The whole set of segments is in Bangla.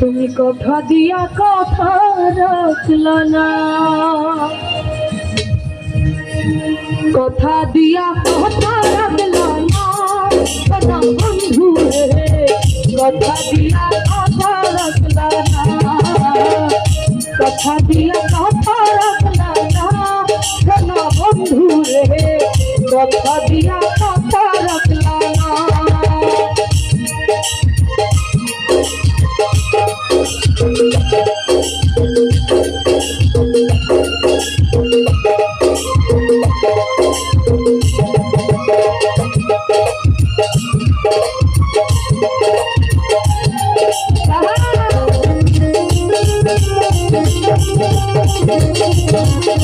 তুমি কথা দিয়া কথা রাখল না। কথা দিয়া কথা রাখল না। বন্ধু কথা দিয়া কথা রাখল না। কথা দিয়া কথা রাখল না। বন্ধু রে, কথা দিয়া কথা রাখল না।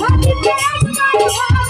কথা দিয়া কথা রাখলাম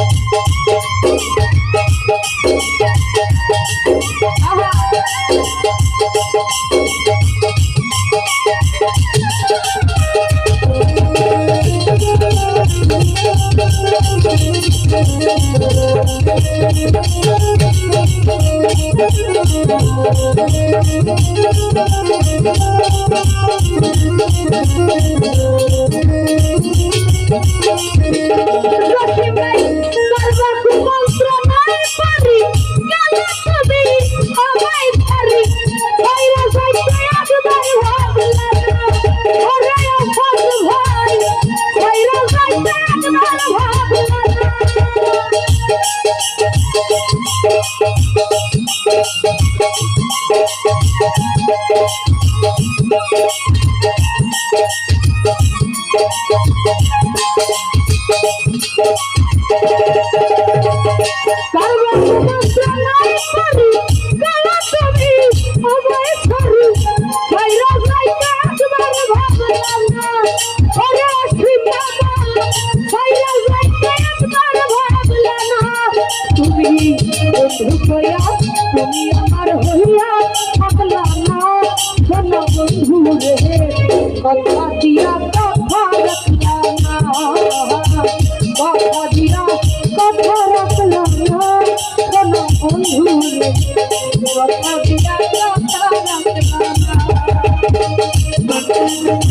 কথা রাখলাম সোনা বন্ধু কয়া তুমি আমার হইয়া থাকলা না শোনো বন্ধু রে কথা দিয়া কথা রাখলা না কথা দিয়া কথা রাখলা না শোনো বন্ধু রে কথা দিয়া কথা রাখলা আরে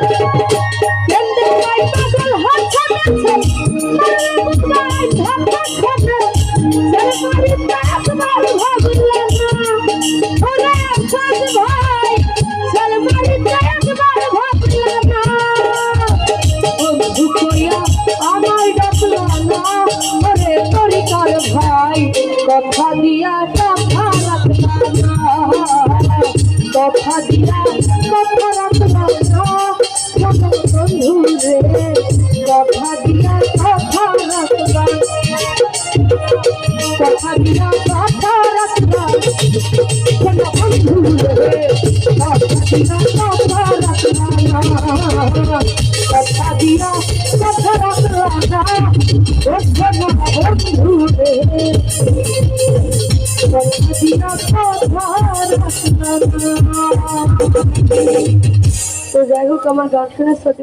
আমার ডাকলো না ওরে তরিকার ভাই? কথা দিয়া কথা রাখবা না। কথা দিয়া কথা রাখবা। না কথা দিয়া কথা রাখবা। কথা দিয়া কথা রাখবা। কথা দিয়া তো যাই হোক আমার গার্লফ্রেন্ডের সাথে